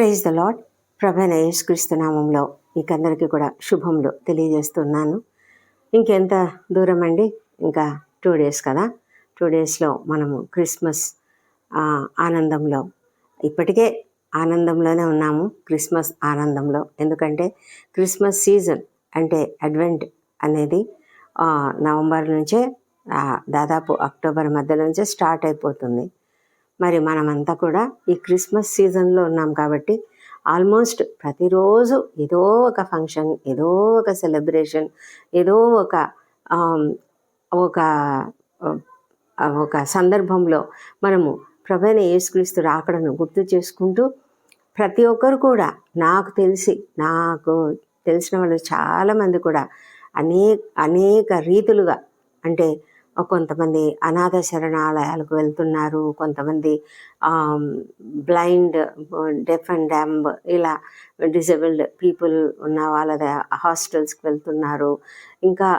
Praise the lord ప్రభైన యేసుక్రీస్తునామంలో మీకందరికీ కూడా శుభములు తెలియజేస్తున్నాను. ఇంకెంత దూరం అండి? ఇంకా టూ డేస్ కదా? టూ డేస్లో మనము క్రిస్మస్ ఆనందంలో. ఇప్పటికే ఆనందంలోనే ఉన్నాము క్రిస్మస్ ఆనందంలో. ఎందుకంటే క్రిస్మస్ సీజన్ అంటే అడ్వెంట్ అనేది నవంబర్ నుంచే దాదాపు అక్టోబర్ మధ్య నుంచే స్టార్ట్ అయిపోతుంది. మరి మనమంతా కూడా ఈ క్రిస్మస్ సీజన్లో ఉన్నాం కాబట్టి ఆల్మోస్ట్ ప్రతిరోజు ఏదో ఒక ఫంక్షన్ ఏదో ఒక సెలబ్రేషన్ ఏదో ఒక ఒక ఒక సందర్భంలో మనము ప్రభైన యేసుక్రీస్తు రాకడను గుర్తు చేసుకుంటూ ప్రతి ఒక్కరు కూడా నాకు తెలిసి నాకు తెలిసిన వాళ్ళు చాలామంది కూడా అనేక అనేక రీతులుగా అంటే కొంతమంది అనాథ శరణాలయాలకు వెళ్తున్నారు. కొంతమంది బ్లైండ్ డెఫ్ అండ్ డ్యాంబ్ ఇలా డిజబుల్డ్ పీపుల్ ఉన్న వాళ్ళ హాస్టల్స్కి వెళ్తున్నారు. ఇంకా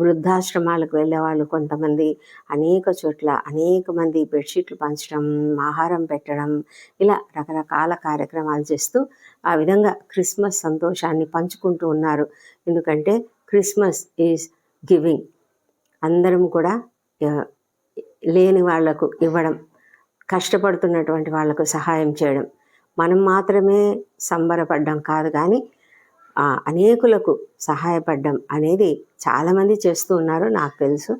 వృద్ధాశ్రమాలకు వెళ్ళే వాళ్ళు కొంతమంది అనేక చోట్ల అనేక మంది బెడ్షీట్లు పంచడం ఆహారం పెట్టడం ఇలా రకరకాల కార్యక్రమాలు చేస్తూ ఆ విధంగా క్రిస్మస్ సంతోషాన్ని పంచుకుంటూ ఉన్నారు. ఎందుకంటే క్రిస్మస్ ఈజ్ గివింగ్. అందరం కూడా లేని వాళ్ళకు ఇవ్వడం కష్టపడుతున్నటువంటి వాళ్ళకు సహాయం చేయడం. మనం మాత్రమే సంబరపడ్డం కాదు కానీ అనేకులకు సహాయపడ్డం అనేది చాలామంది చేస్తూ ఉన్నారు నాకు తెలుసు.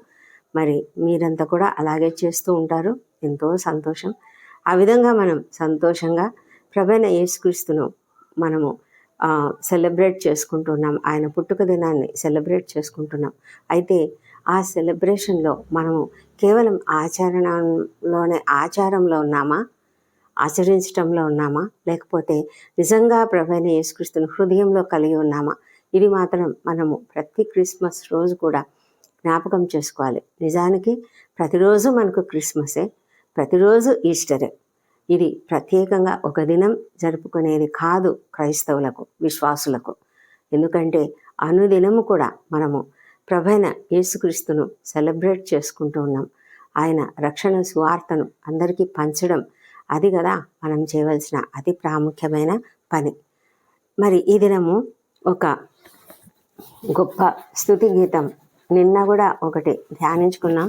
మరి మీరంతా కూడా అలాగే చేస్తూ ఉంటారు. ఎంతో సంతోషం. ఆ విధంగా మనం సంతోషంగా ప్రభైన యేసుక్రీస్తును మనము సెలబ్రేట్ చేసుకుంటున్నాం. ఆయన పుట్టుక దినాన్ని సెలబ్రేట్ చేసుకుంటున్నాం. అయితే ఆ సెలబ్రేషన్లో మనము కేవలం ఆచరణలోనే ఆచారంలో ఉన్నామా? ఆచరించటంలో ఉన్నామా? లేకపోతే నిజంగా ప్రభైన యేసుక్రీస్తుని హృదయంలో కలిగి ఉన్నామా? ఇది మాత్రం మనము ప్రతి క్రిస్మస్ రోజు కూడా జ్ఞాపకం చేసుకోవాలి. నిజానికి ప్రతిరోజు మనకు క్రిస్మసే ప్రతిరోజు ఈస్టరే. ఇది ప్రత్యేకంగా ఒక దినం జరుపుకునేది కాదు క్రైస్తవులకు విశ్వాసులకు. ఎందుకంటే అనుదినము కూడా మనము ప్రభైన యేసుక్రీస్తును సెలబ్రేట్ చేసుకుంటూ ఉన్నాం. ఆయన రక్షణ సువార్తను అందరికీ పంచడం అది కదా మనం చేయవలసిన అతి ప్రాముఖ్యమైన పని. మరి ఈ దినము ఒక గొప్ప స్థుతి గీతం. నిన్న కూడా ఒకటి ధ్యానించుకున్నాం.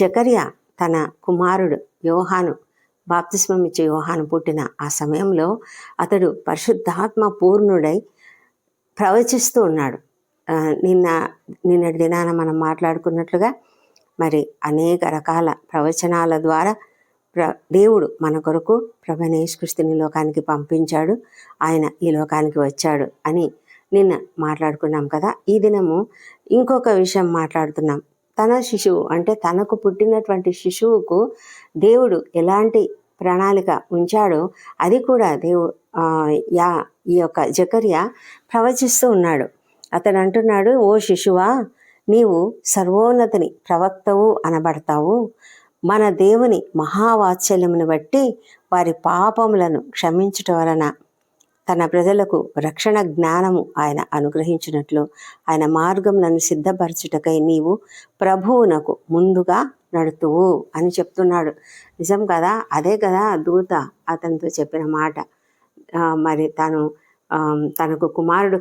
జకర్య తన కుమారుడు యోహాను బాప్తిస్మం ఇచ్చే యోహాను పుట్టిన ఆ సమయంలో అతడు పరిశుద్ధాత్మ పూర్ణుడై ప్రవచిస్తూ ఉన్నాడు. నిన్న నిన్నటి దినాన మనం మాట్లాడుకున్నట్లుగా మరి అనేక రకాల ప్రవచనాల ద్వారా ప్ర దేవుడు మన కొరకు ప్రభనేశ్కృష్టిని లోకానికి పంపించాడు. ఆయన ఈ లోకానికి వచ్చాడు అని నిన్న మాట్లాడుకున్నాం కదా. ఈ దినము ఇంకొక విషయం మాట్లాడుతున్నాం. తన శిశువు అంటే తనకు పుట్టినటువంటి శిశువుకు దేవుడు ఎలాంటి ప్రణాళిక ఉంచాడో అది కూడా దేవు యా ఈ యొక్క జకర్య ప్రవచిస్తూ ఉన్నాడు. అతడు అంటున్నాడు ఓ శిశువా నీవు సర్వోన్నతిని ప్రవక్తవు అనబడతావు. మన దేవుని మహావాత్సల్యమును బట్టి వారి పాపములను క్షమించుట వలన తన ప్రజలకు రక్షణ జ్ఞానము ఆయన అనుగ్రహించినట్లు ఆయన మార్గములను సిద్ధపరచుటకై నీవు ప్రభువునకు ముందుగా నడుతువు అని చెప్తున్నాడు. నిజం కదా? అదే కదా దూత అతనితో చెప్పిన మాట. మరి తను తనకు కుమారుడు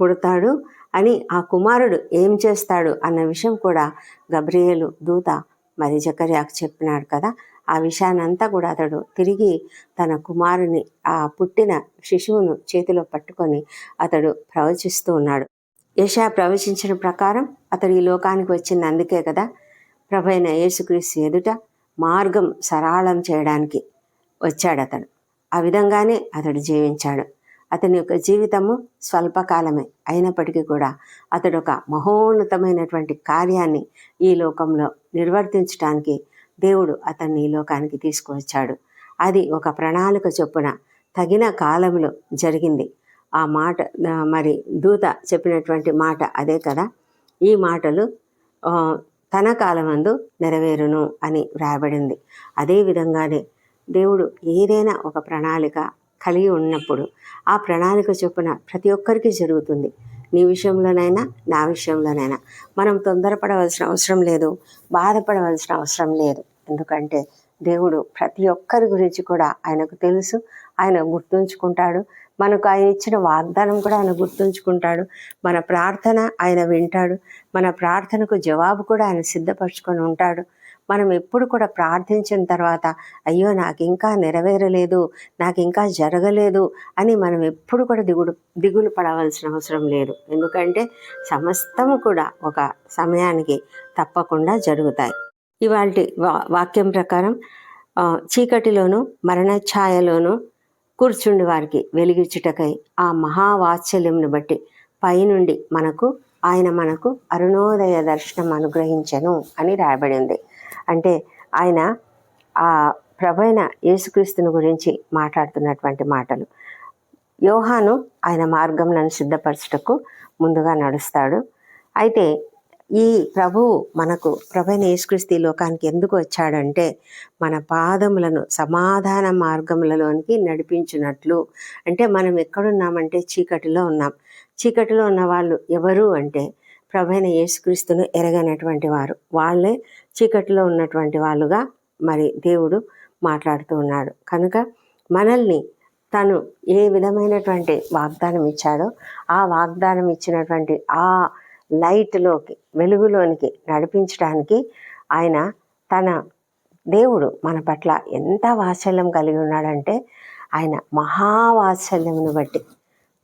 పుడతాడు అని ఆ కుమారుడు ఏం చేస్తాడు అన్న విషయం కూడా గబ్రియేలు దూత మరి జకర్యాకు చెప్పినాడు కదా. ఆ విషయాన్నంతా కూడా అతడు తిరిగి తన కుమారుని ఆ పుట్టిన శిశువును చేతిలో పట్టుకొని అతడు ప్రవచిస్తూ ఉన్నాడు. యశా ప్రవచించిన ప్రకారం అతడు ఈ లోకానికి వచ్చింది అందుకే కదా ప్రభైన యేసుక్రీస్తు ఎదుట మార్గం సరళం చేయడానికి వచ్చాడు అతడు ఆ విధంగానే అతడు జీవించాడు. అతని యొక్క జీవితము స్వల్పకాలమే. అయినప్పటికీ కూడా అతడు ఒక మహోన్నతమైనటువంటి కార్యాన్ని ఈ లోకంలో నిర్వర్తించడానికి దేవుడు అతన్ని ఈ లోకానికి తీసుకువచ్చాడు. అది ఒక ప్రణాళిక చొప్పున తగిన కాలంలో జరిగింది. ఆ మాట మరి దూత చెప్పినటువంటి మాట అదే కదా? ఈ మాటలు తన కాలమందు నెరవేరును అని వ్రాయబడింది. అదేవిధంగానే దేవుడు ఏదైనా ఒక ప్రణాళిక కలిగి ఉన్నప్పుడు ఆ ప్రణాళిక చొప్పున ప్రతి ఒక్కరికి జరుగుతుంది. నీ విషయంలోనైనా నా విషయంలోనైనా. మనం తొందరపడవలసిన అవసరం లేదు బాధపడవలసిన అవసరం లేదు. ఎందుకంటే దేవుడు ప్రతి ఒక్కరి గురించి కూడా ఆయనకు తెలుసు ఆయన గుర్తుంచుకుంటాడు. మనకు ఆయన ఇచ్చిన వాగ్దానం కూడా ఆయన గుర్తుంచుకుంటాడు. మన ప్రార్థన ఆయన వింటాడు. మన ప్రార్థనకు జవాబు కూడా ఆయన సిద్ధపరచుకొని ఉంటాడు. మనం ఎప్పుడు కూడా ప్రార్థించిన తర్వాత అయ్యో నాకు ఇంకా నెరవేరలేదు నాకు ఇంకా జరగలేదు అని మనం ఎప్పుడు కూడా దిగుడు దిగులు పడవలసిన అవసరం లేదు. ఎందుకంటే సమస్తము కూడా ఒక సమయానికి తప్పకుండా జరుగుతాయి. ఇవాళ వాక్యం ప్రకారం చీకటిలోను మరణఛాయలోను కూర్చుండి వారికి వెలిగించుటకై ఆ మహావాత్సల్యంను బట్టి పైనుండి మనకు ఆయన మనకు అరుణోదయ దర్శనం అనుగ్రహించను అని రాయబడింది. అంటే ఆయన ఆ ప్రభైన యేసుక్రీస్తుని గురించి మాట్లాడుతున్నటువంటి మాటలు. యోహాను ఆయన మార్గంలను సిద్ధపరచుటకు ముందుగా నడుస్తాడు. అయితే ఈ ప్రభువు మనకు ప్రభైన యేసుక్రీస్తు ఈ లోకానికి ఎందుకు వచ్చాడంటే మన పాదములను సమాధాన మార్గములలోనికి నడిపించినట్లు. అంటే మనం ఎక్కడున్నామంటే చీకటిలో ఉన్నాం. చీకటిలో ఉన్న వాళ్ళు ఎవరు అంటే ప్రభైన యేసుక్రీస్తును ఎరగనటువంటి వారు. వాళ్ళే చీకటిలో ఉన్నటువంటి వాళ్ళుగా మరి దేవుడు మాట్లాడుతూ ఉన్నాడు. కనుక మనల్ని తను ఏ విధమైనటువంటి వాగ్దానం ఇచ్చాడో ఆ వాగ్దానం ఇచ్చినటువంటి ఆ లైట్లోకి వెలుగులోనికి నడిపించడానికి ఆయన తన దేవుడు మన పట్ల ఎంత వాత్సల్యం కలిగి ఉన్నాడంటే ఆయన మహావాత్సల్యమును బట్టి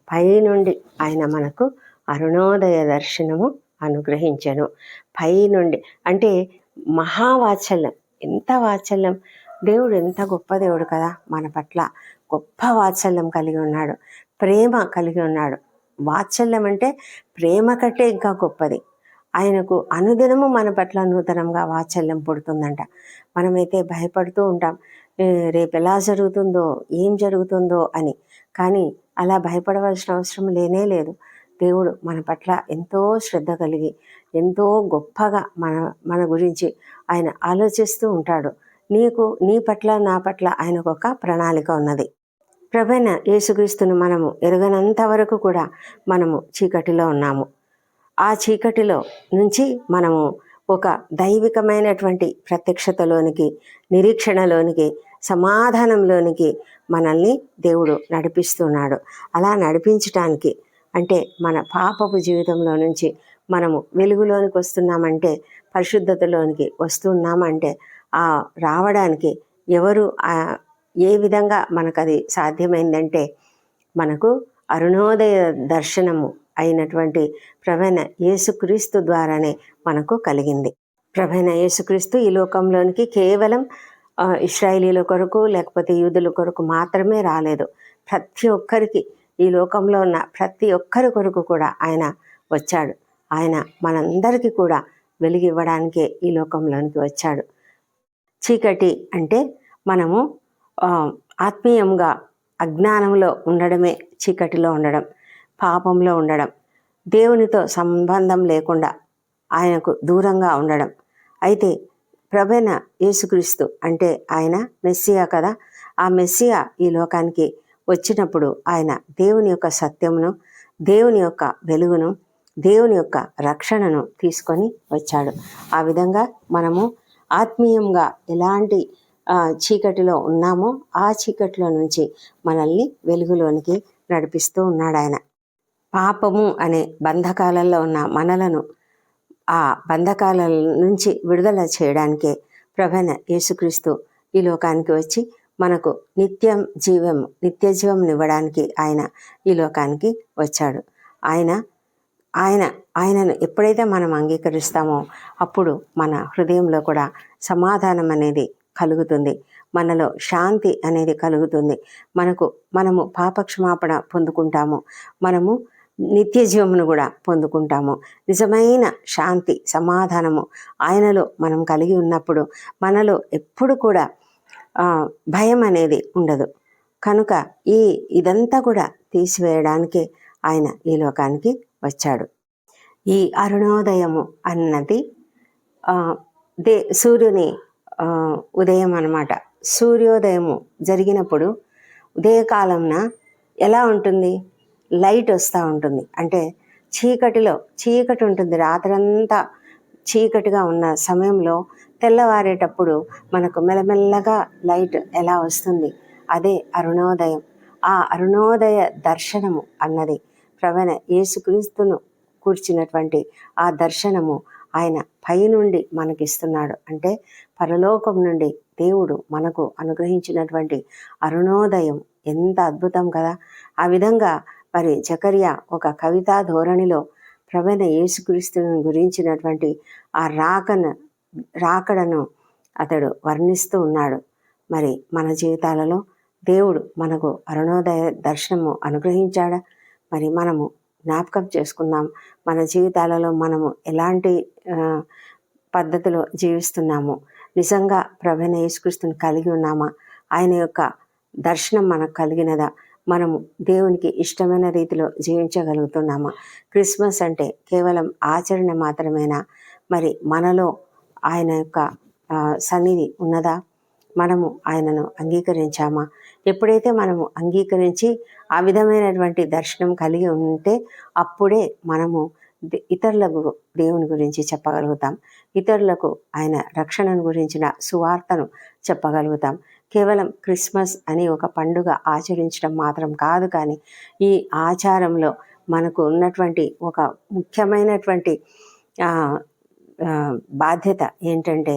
పైనుండి ఆయన మనకు అరుణోదయ దర్శనము అనుగ్రహించను. పైనుండి అంటే మహావాత్సల్యం. ఎంత వాత్సల్యం? దేవుడు ఎంత గొప్ప దేవుడు కదా మన పట్ల. గొప్ప వాత్సల్యం కలిగి ఉన్నాడు. ప్రేమ కలిగి ఉన్నాడు. వాత్సల్యం అంటే ప్రేమ కంటే ఇంకా గొప్పది. ఆయనకు అనుదినము మన పట్ల నూతనంగా వాత్సల్యం పుడుతుందంట. మనమైతే భయపడుతూ ఉంటాం. రేపు ఎలా జరుగుతుందో ఏం జరుగుతుందో అని. కానీ అలా భయపడవలసిన అవసరం లేనే లేదు. దేవుడు మన పట్ల ఎంతో శ్రద్ధ కలిగి ఎంతో గొప్పగా మన మన గురించి ఆయన ఆలోచిస్తూ ఉంటాడు. నీకు నీ పట్ల నా పట్ల ఆయనకు ఒక ప్రణాళిక ఉన్నది. ప్రభైన యేసుక్రీస్తును మనము ఎరగనంత వరకు కూడా మనము చీకటిలో ఉన్నాము. ఆ చీకటిలో నుంచి మనము ఒక దైవికమైనటువంటి ప్రత్యక్షతలోనికి నిరీక్షణలోనికి సమాధానంలోనికి మనల్ని దేవుడు నడిపిస్తున్నాడు. అలా నడిపించటానికి అంటే మన పాపపు జీవితంలో నుంచి మనము వెలుగులోనికి వస్తున్నామంటే పరిశుద్ధతలోనికి వస్తున్నామంటే ఆ రావడానికి ఎవరు ఏ విధంగా మనకు అది సాధ్యమైందంటే మనకు అరుణోదయ దర్శనము అయినటువంటి ప్రవీణ యేసుక్రీస్తు ద్వారానే మనకు కలిగింది. ప్రవీణ యేసుక్రీస్తు ఈ లోకంలోనికి కేవలం ఆ, ఇస్రాయేలీల కొరకు లేకపోతే యూదుల కొరకు మాత్రమే రాలేదు. ప్రతి ఒక్కరికి ఈ లోకంలో ఉన్న ప్రతి ఒక్కరి కొరకు కూడా ఆయన వచ్చాడు. ఆయన మనందరికీ కూడా వెలుగు ఇవ్వడానికే ఈ లోకంలోనికి వచ్చాడు. చీకటి అంటే మనము ఆత్మీయంగా అజ్ఞానంలో ఉండడమే చీకటిలో ఉండడం పాపంలో ఉండడం దేవునితో సంబంధం లేకుండా ఆయనకు దూరంగా ఉండడం. అయితే ప్రభైన యేసుక్రీస్తు అంటే ఆయన మెస్సియా కదా ఆ మెస్సియా ఈ లోకానికి వచ్చినప్పుడు ఆయన దేవుని యొక్క సత్యమును దేవుని యొక్క వెలుగును దేవుని యొక్క రక్షణను తీసుకొని వచ్చాడు. ఆ విధంగా మనము ఆత్మీయంగా ఎలాంటి చీకటిలో ఉన్నామో ఆ చీకటిలో నుంచి మనల్ని వెలుగులోనికి నడిపిస్తూ ఉన్నాడు ఆయన. పాపము అనే బంధకాలలో ఉన్న మనలను ఆ బంధకాల నుంచి విడుదల చేయడానికే ప్రభన యేసుక్రీస్తు ఈ లోకానికి వచ్చి మనకు నిత్యం జీవం నిత్య జీవం ఇవ్వడానికి ఆయన ఈ లోకానికి వచ్చాడు. ఆయన ఆయన ఆయనను ఎప్పుడైతే మనం అంగీకరిస్తామో అప్పుడు మన హృదయంలో కూడా సమాధానం అనేది కలుగుతుంది. మనలో శాంతి అనేది కలుగుతుంది. మనకు మనము పాపక్షమాపణ పొందుకుంటాము. మనము నిత్య జీవమును కూడా పొందుకుంటాము. నిజమైన శాంతి సమాధానము ఆయనలో మనం కలిగి ఉన్నప్పుడు మనలో ఎప్పుడు కూడా భయం అనేది ఉండదు. కనుక ఈ ఇదంతా కూడా తీసివేయడానికి ఆయన ఈ లోకానికి వచ్చాడు. ఈ అరుణోదయము అన్నది దే సూర్యుని ఉదయం అన్నమాట. సూర్యోదయము జరిగినప్పుడు ఉదయకాలంన ఎలా ఉంటుంది? లైట్ వస్తూ ఉంటుంది. అంటే చీకటిలో చీకటి ఉంటుంది. రాత్రంతా చీకటిగా ఉన్న సమయంలో తెల్లవారేటప్పుడు మనకు మెల్లమెల్లగా లైట్ ఎలా వస్తుంది? అదే అరుణోదయం. ఆ అరుణోదయ దర్శనము అన్నది. ప్రవణ యేసుక్రీస్తును కూర్చున్నటువంటి ఆ దర్శనము ఆయన పై నుండి మనకిస్తున్నాడు. అంటే పరలోకం నుండి దేవుడు మనకు అనుగ్రహించినటువంటి అరుణోదయం. ఎంత అద్భుతం కదా! ఆ విధంగా మరి జకర్యా ఒక కవితా ధోరణిలో ప్రవణ యేసుక్రీస్తుని గురించినటువంటి ఆ రాకను రాకడను అతడు వర్ణిస్తూ ఉన్నాడు. మరి మన జీవితాలలో దేవుడు మనకు అరుణోదయ దర్శనము అనుగ్రహించాడా? మరి మనము జ్ఞాపకం చేసుకుందాం. మన జీవితాలలో మనము ఎలాంటి పద్ధతిలో జీవిస్తున్నాము నిజంగా ప్రవీణ యేసుక్రీస్తుని కలిగి ఉన్నామా ఆయన యొక్క దర్శనం మనకు కలిగినదా మనము దేవునికి ఇష్టమైన రీతిలో జీవించగలుగుతున్నామా క్రిస్మస్ అంటే కేవలం ఆచరణ మాత్రమేనా మరి మనలో ఆయన యొక్క సన్నిధి ఉన్నదా? మనము ఆయనను అంగీకరించామా? ఎప్పుడైతే మనము అంగీకరించి ఆ విధమైనటువంటి దర్శనం కలిగి ఉంటే అప్పుడే మనము ఇతరులకు దేవుని గురించి చెప్పగలుగుతాం. ఇతరులకు ఆయన రక్షణను గురించిన సువార్తను చెప్పగలుగుతాం. కేవలం క్రిస్మస్ అని ఒక పండుగ ఆచరించడం మాత్రం కాదు కానీ ఈ ఆచారంలో మనకు ఉన్నటువంటి ఒక ముఖ్యమైనటువంటి బాధ్యత ఏంటంటే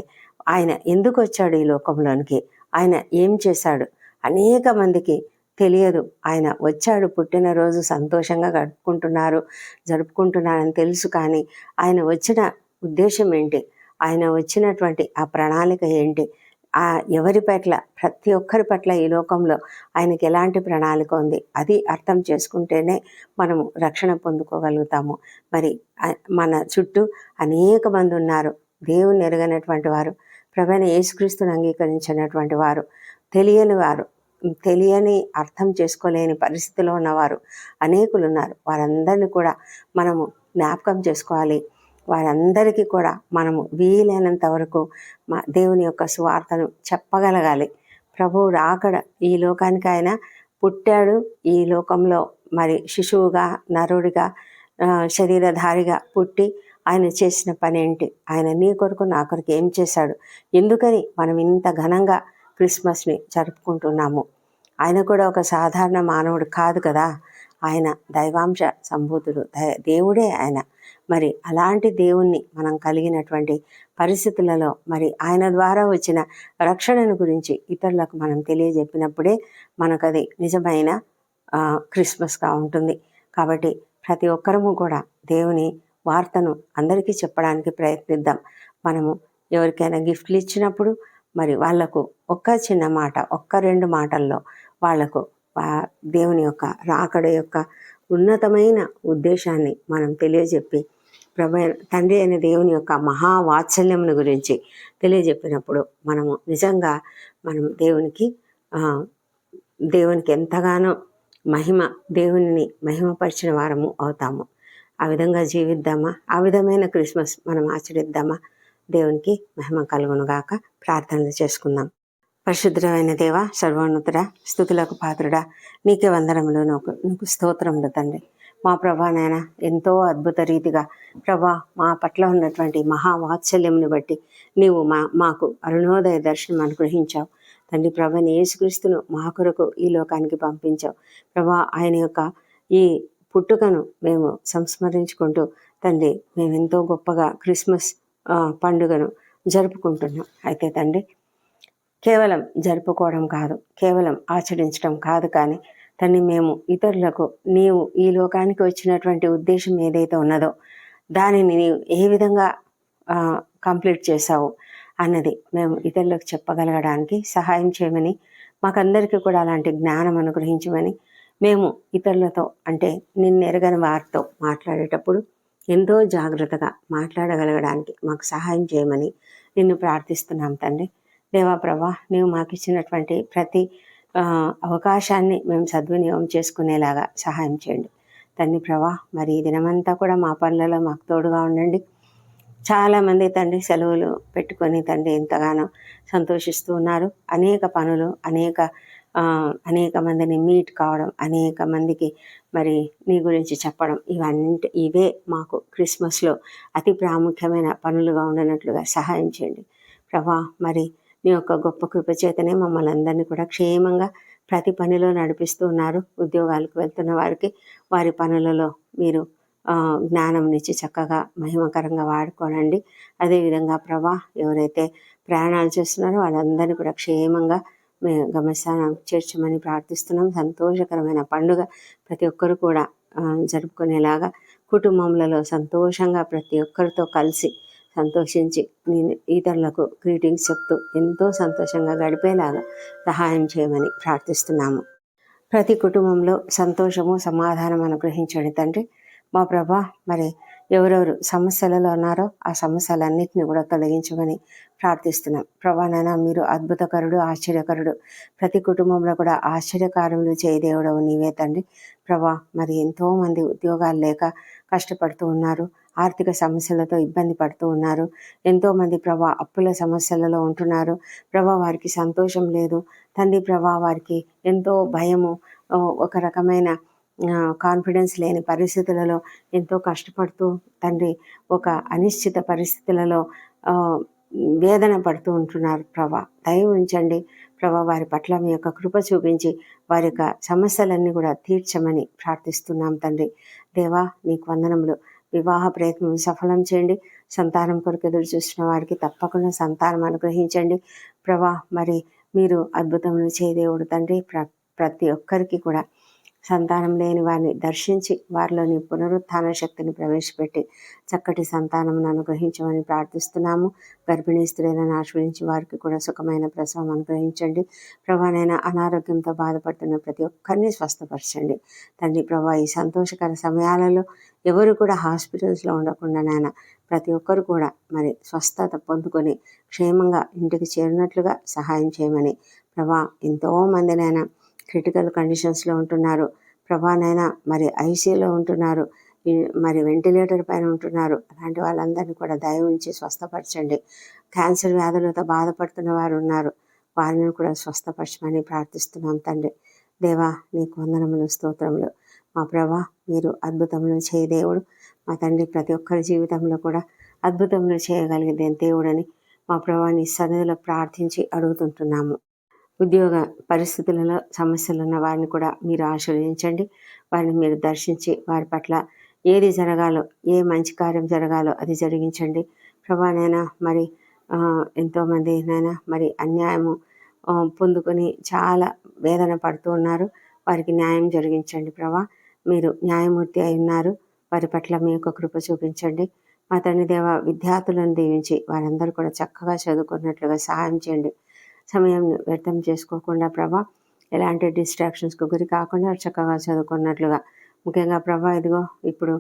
ఆయన ఎందుకు వచ్చాడు ఈ లోకంలోనికి? ఆయన ఏం చేశాడు? అనేక మందికి తెలియదు. ఆయన వచ్చాడు పుట్టినరోజు సంతోషంగా గడుపుకుంటున్నారు జరుపుకుంటున్నారని తెలుసు కానీ ఆయన వచ్చిన ఉద్దేశం ఏంటి? ఆయన వచ్చినటువంటి ఆ ప్రణాళిక ఏంటి? ఆ ఎవరి పట్ల ప్రతి ఒక్కరి పట్ల ఈ లోకంలో ఆయనకి ఎలాంటి ప్రణాళిక ఉంది? అది అర్థం చేసుకుంటేనే మనము రక్షణ పొందుకోగలుగుతాము. మరి మన చుట్టూ అనేక మంది ఉన్నారు. దేవుని ఎరగనటువంటి వారు. ప్రవీణ యేసుక్రీస్తుని అంగీకరించినటువంటి వారు తెలియని వారు తెలియని అర్థం చేసుకోలేని పరిస్థితిలో ఉన్నవారు అనేకులు ఉన్నారు వారందరినీ కూడా మనము జ్ఞాపకం చేసుకోవాలి. వారందరికీ కూడా మనము వీలైనంత వరకు మా దేవుని యొక్క సువార్తను చెప్పగలగాలి. ప్రభువు రాకడ ఈ లోకానికి ఆయన పుట్టాడు. ఈ లోకంలో మరి శిశువుగా నరుడిగా శరీరధారిగా పుట్టి ఆయన చేసిన పని ఏంటి ఆయన నీ కొరకు నా కొరకు ఏం చేశాడు? ఎందుకని మనం ఇంత ఘనంగా క్రిస్మస్ని జరుపుకుంటున్నాము? ఆయన కూడా ఒక సాధారణ మానవుడు కాదు కదా? ఆయన దైవాంశ సంభూతుడు దై- దేవుడే ఆయన. మరి అలాంటి దేవుణ్ణి మనం కలిగినటువంటి పరిస్థితులలో మరి ఆయన ద్వారా వచ్చిన రక్షణను గురించి ఇతరులకు మనం తెలియజెప్పినప్పుడే మనకు అది నిజమైన క్రిస్మస్గా ఉంటుంది. కాబట్టి ప్రతి ఒక్కరము కూడా దేవుని వార్తను అందరికీ చెప్పడానికి ప్రయత్నిద్దాం. మనము ఎవరికైనా గిఫ్ట్లు ఇచ్చినప్పుడు మరి వాళ్ళకు ఒక్క చిన్న మాట ఒక్క రెండు మాటల్లో వాళ్ళకు దేవుని యొక్క రాకడ యొక్క ఉన్నతమైన ఉద్దేశాన్ని మనం తెలియజెప్పి ప్రభు తండ్రి అయిన దేవుని యొక్క మహావాత్సల్యమును గురించి తెలియజెప్పినప్పుడు మనము నిజంగా మనం దేవునికి దేవునికి ఎంతగానో మహిమ దేవునిని మహిమపరిచిన వారము అవుతాము. ఆ విధంగా జీవిద్దామా? ఆ విధమైన క్రిస్మస్ మనం ఆచరిద్దామా? దేవునికి మహిమ కలుగునుగాక ప్రార్థనలు చేసుకుందాం. పరిశుద్ధమైన దేవ సర్వోన్నతుడ స్థుతులకు పాత్రుడా నీకే వందరములు నాకు నీకు స్తోత్రములు తండ్రి. మా ప్రభా నాయన ఎంతో అద్భుత రీతిగా ప్రభా మా పట్ల ఉన్నటువంటి మహావాత్సల్యమును బట్టి నీవు మా మాకు అరుణోదయ దర్శనం అనుగ్రహించావు. తండ్రి ప్రభాని యేసుక్రీస్తును మా కొరకు ఈ లోకానికి పంపించావు. ప్రభా ఆయన యొక్క ఈ పుట్టుకను మేము సంస్మరించుకుంటూ తండ్రి మేము ఎంతో గొప్పగా క్రిస్మస్ పండుగను జరుపుకుంటున్నాం. అయితే తండ్రి కేవలం జరుపుకోవడం కాదు కేవలం ఆచరించడం కాదు కానీ తండ్రి మేము ఇతరులకు నీవు ఈ లోకానికి వచ్చినటువంటి ఉద్దేశం ఏదైతే ఉన్నదో దానిని నీవు ఏ విధంగా కంప్లీట్ చేశావు అన్నది మేము ఇతరులకు చెప్పగలగడానికి సహాయం చేయమని మాకందరికీ కూడా అలాంటి జ్ఞానం అనుగ్రహించమని మేము ఇతరులతో అంటే నిన్న ఎరగని వారితో మాట్లాడేటప్పుడు ఎంతో జాగ్రత్తగా మాట్లాడగలగడానికి మాకు సహాయం చేయమని నిన్ను ప్రార్థిస్తున్నాం తండ్రి. దేవా ప్రభా నీవు మాకు ఇచ్చినటువంటి ప్రతి అవకాశాన్ని మేము సద్వినియోగం చేసుకునేలాగా సహాయం చేయండి. తండ్రి ప్రభా మరి ఈ దినమంతా కూడా మా పనులలో మాకు తోడుగా ఉండండి. చాలామంది తండ్రి సెలవులు పెట్టుకొని తండ్రి ఎంతగానో సంతోషిస్తూ ఉన్నారు. అనేక పనులు అనేక అనేక మందిని మీట్ కావడం అనేక మందికి మరి నీ గురించి చెప్పడం ఇవన్నీ ఇవే మాకు క్రిస్మస్లో అతి ప్రాముఖ్యమైన పనులుగా ఉండనట్లుగా సహాయం చేయండి. ప్రభా మరి నీ యొక్క గొప్ప కృప చేతనే మమ్మల్ని అందరినీ కూడా క్షేమంగా ప్రతి పనిలో నడిపిస్తూ ఉన్నారు. ఉద్యోగాలకు వెళ్తున్న వారికి వారి పనులలో మీరు జ్ఞానం నుంచి చక్కగా మహిమకరంగా వాడుకోనండి. అదేవిధంగా ప్రభా ఎవరైతే ప్రయాణాలు చేస్తున్నారో వాళ్ళందరినీ కూడా క్షేమంగా మేము గమనిస్తానం చేర్చమని ప్రార్థిస్తున్నాం. సంతోషకరమైన పండుగ ప్రతి ఒక్కరు కూడా జరుపుకునేలాగా కుటుంబంలో సంతోషంగా ప్రతి ఒక్కరితో కలిసి సంతోషించి నేను ఇతరులకు గ్రీటింగ్స్ చెప్తూ ఎంతో సంతోషంగా గడిపేలాగా సహాయం చేయమని ప్రార్థిస్తున్నాము. ప్రతి కుటుంబంలో సంతోషము సమాధానం అనుగ్రహించండి తండ్రి. మా ప్రభా మరి ఎవరెవరు సమస్యలలో ఉన్నారో ఆ సమస్యలన్నింటినీ కూడా తొలగించమని ప్రార్థిస్తున్నాం. ప్రభానైనా మీరు అద్భుతకరుడు ఆశ్చర్యకరుడు. ప్రతి కుటుంబంలో కూడా ఆశ్చర్యకారములు చేయదేవుడవు నీవే తండ్రి. ప్రభా మరి ఎంతోమంది ఉద్యోగాలు లేక కష్టపడుతూ ఉన్నారు ఆర్థిక సమస్యలతో ఇబ్బంది పడుతూ ఉన్నారు ఎంతోమంది ప్రభా అప్పుల సమస్యలలో ఉంటున్నారు. ప్రభా వారికి సంతోషం లేదు. తండ్రి ప్రభా వారికి ఎంతో భయము ఒక రకమైన కాన్ఫిడెన్స్ లేని పరిస్థితులలో ఎంతో కష్టపడుతూ తండ్రి ఒక అనిశ్చిత పరిస్థితులలో వేదన పడుతూ ఉంటున్నారు ప్రభా. దయ ఉంచండి ప్రభా వారి పట్ల మీ యొక్క కృప చూపించి వారి యొక్క సమస్యలన్నీ కూడా తీర్చమని ప్రార్థిస్తున్నాం తండ్రి. దేవా నీకు వందనములు. వివాహ ప్రయత్నం సఫలం చేయండి. సంతానం కొరకు ఎదురు చూసిన వారికి తప్పకుండా సంతానం అనుగ్రహించండి. ప్రభా మరి మీరు అద్భుతములు చేయదేవుడు తండ్రి. ప్ర ప్రతి ఒక్కరికి కూడా సంతానం లేని వారిని దర్శించి వారిలోని పునరుత్థాన శక్తిని ప్రవేశపెట్టి చక్కటి సంతానం అనుగ్రహించమని ప్రార్థిస్తున్నాము. గర్భిణీ స్త్రీలను ఆశ్రయించి వారికి కూడా సుఖమైన ప్రసవం అనుగ్రహించండి. ప్రభానైనా అనారోగ్యంతో బాధపడుతున్న ప్రతి ఒక్కరిని స్వస్థపరచండి. తండ్రి ప్రభా ఈ సంతోషకర సమయాలలో ఎవరు కూడా హాస్పిటల్స్లో ఉండకుండా నాయన ప్రతి ఒక్కరు కూడా మరి స్వస్థత పొందుకొని క్షేమంగా ఇంటికి చేరినట్లుగా సహాయం చేయమని ప్రభా ఎంతోమందినైనా క్రిటికల్ కండిషన్స్లో ఉంటున్నారు. ప్రభానైనా మరి ఐసీలో ఉంటున్నారు. మరి వెంటిలేటర్ పైన ఉంటున్నారు. అలాంటి వాళ్ళందరినీ కూడా దయ ఉంచి స్వస్థపరచండి. క్యాన్సర్ వ్యాధులతో బాధపడుతున్న వారు ఉన్నారు. వారిని కూడా స్వస్థపరచమని ప్రార్థిస్తున్నాం తండ్రి. దేవా నీకు వందనములు స్తోత్రములు. మా ప్రభా మీరు అద్భుతములు చేయ దేవుడు. మా తండ్రి ప్రతి ఒక్కరి జీవితంలో కూడా అద్భుతములు చేయగలిగే దేవుడని మా ప్రభాని సన్నిధిలో ప్రార్థించి అడుగుతుంటున్నాము. ఉద్యోగ పరిస్థితులలో సమస్యలు ఉన్న వారిని కూడా మీరు ఆశీర్వదించండి. వారిని మీరు దర్శించి వారి పట్ల ఏది జరగాలో ఏ మంచి కార్యం జరగాలో అది జరిగించండి. ప్రభానైనా మరి ఎంతోమంది నైనా మరి అన్యాయము పొందుకొని చాలా వేదన పడుతూ ఉన్నారు. వారికి న్యాయం జరిగించండి ప్రభా. మీరు న్యాయమూర్తి అయి ఉన్నారు. వారి పట్ల మీ యొక్క కృప చూపించండి. మా తండ్రి దేవ విద్యార్థులను దీవించి వారందరూ కూడా చక్కగా చదువుకున్నట్లుగా సహాయం చేయండి. సమయం వ్యర్థం చేసుకోకుండా ప్రభా ఎలాంటి డిస్ట్రాక్షన్స్కు గురి కాకుండా చక్కగా చదువుకున్నట్లుగా. ముఖ్యంగా ప్రభా ఇదిగో ఇప్పుడు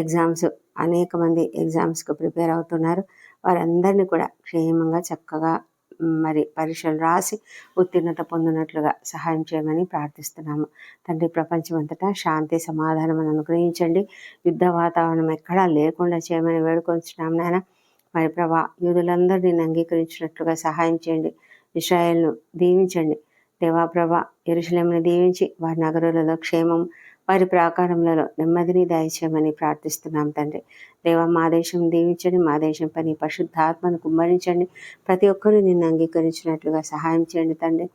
ఎగ్జామ్స్ అనేక మంది ఎగ్జామ్స్కు ప్రిపేర్ అవుతున్నారు. వారందరినీ కూడా క్షేమంగా చక్కగా మరి పరీక్షలు రాసి ఉత్తీర్ణత పొందినట్లుగా సహాయం చేయమని ప్రార్థిస్తున్నాము. తండ్రి ప్రపంచం అంతటా శాంతి సమాధానం అనుగ్రహించండి. యుద్ధ వాతావరణం ఎక్కడా లేకుండా చేయమని వేడుకొంచున్నాం నాయన. మరి ప్రభా యూదులందరినీ అంగీకరించినట్లుగా సహాయం చేయండి. ఇస్రాయల్ను దీవించండి. దేవాప్రభ ఎరుశలేమును దీవించి వారి నగరులలో క్షేమం వారి ప్రాకారములలో నెమ్మదిని దయచేయమని ప్రార్థిస్తున్నాం తండ్రి. దేవ మా దేశం దీవించండి మా దేశం పని పరిశుద్ధాత్మను కుమ్మరించండి. ప్రతి ఒక్కరూ నిన్ను అంగీకరించినట్లుగా సహాయం చేయండి తండ్రి.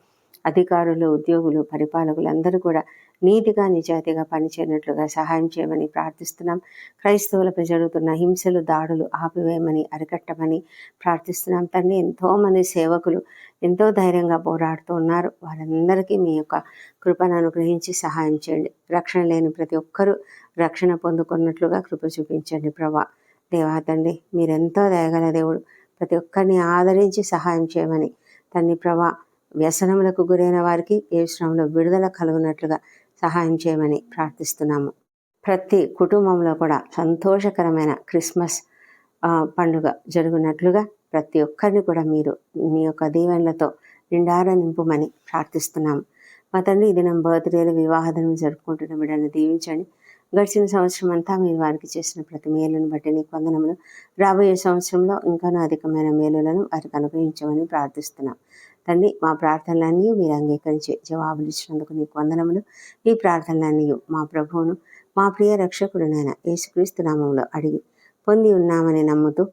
అధికారులు ఉద్యోగులు పరిపాలకులు అందరూ కూడా నీతిగా నిజాయితీగా పనిచేయనట్లుగా సహాయం చేయమని ప్రార్థిస్తున్నాం. క్రైస్తవులపై జరుగుతున్న హింసలు దాడులు ఆపివేయమని అరికట్టమని ప్రార్థిస్తున్నాం. తండ్రి ఎంతోమంది సేవకులు ఎంతో ధైర్యంగా పోరాడుతూ ఉన్నారు. వారందరికీ మీ యొక్క కృపను అనుగ్రహించి సహాయం చేయండి. రక్షణ లేని ప్రతి ఒక్కరూ రక్షణ పొందుకున్నట్లుగా కృప చూపించండి ప్రభా. దేవా తండ్రి మీరెంతో దయగల దేవుడు. ప్రతి ఒక్కరిని ఆదరించి సహాయం చేయమని. తండ్రి ప్రభా వ్యసనములకు గురైన వారికి ఏ విషయంలో విడుదల కలుగునట్లుగా సహాయం చేయమని ప్రార్థిస్తున్నాము. ప్రతి కుటుంబంలో కూడా సంతోషకరమైన క్రిస్మస్ పండుగ జరుగునట్లుగా ప్రతి ఒక్కరిని కూడా మీరు మీ యొక్క దీవెనలతో నిండార నింపుమని ప్రార్థిస్తున్నాము. మా తండ్రి ఇది నా బర్త్డేలు వివాహదనం జరుపుకుంటున్న బిడ్డను దీవించండి. గడిచిన సంవత్సరం అంతా మీరు వారికి చేసిన ప్రతి మేలును బట్టి నీకు వందనములు. రాబోయే సంవత్సరంలో ఇంకా అధికమైన మేలులను వారికి అనుగ్రహించమని ప్రార్థిస్తున్నాం తండ్రి మా ప్రార్థనలన్నీ మీరు అంగీకరించి జవాబులు ఇచ్చినందుకు నీకు వందనములు. నీ ప్రార్థనలన్నీ మా ప్రభువును మా ప్రియ రక్షకుడునైన యేసుక్రీస్తు నామంలో అడిగి పొంది ఉన్నామని నమ్ముతూ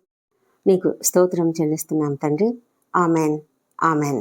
నీకు స్తోత్రం చెల్లిస్తున్నాం తండ్రి. ఆమెన్. ఆమెన్.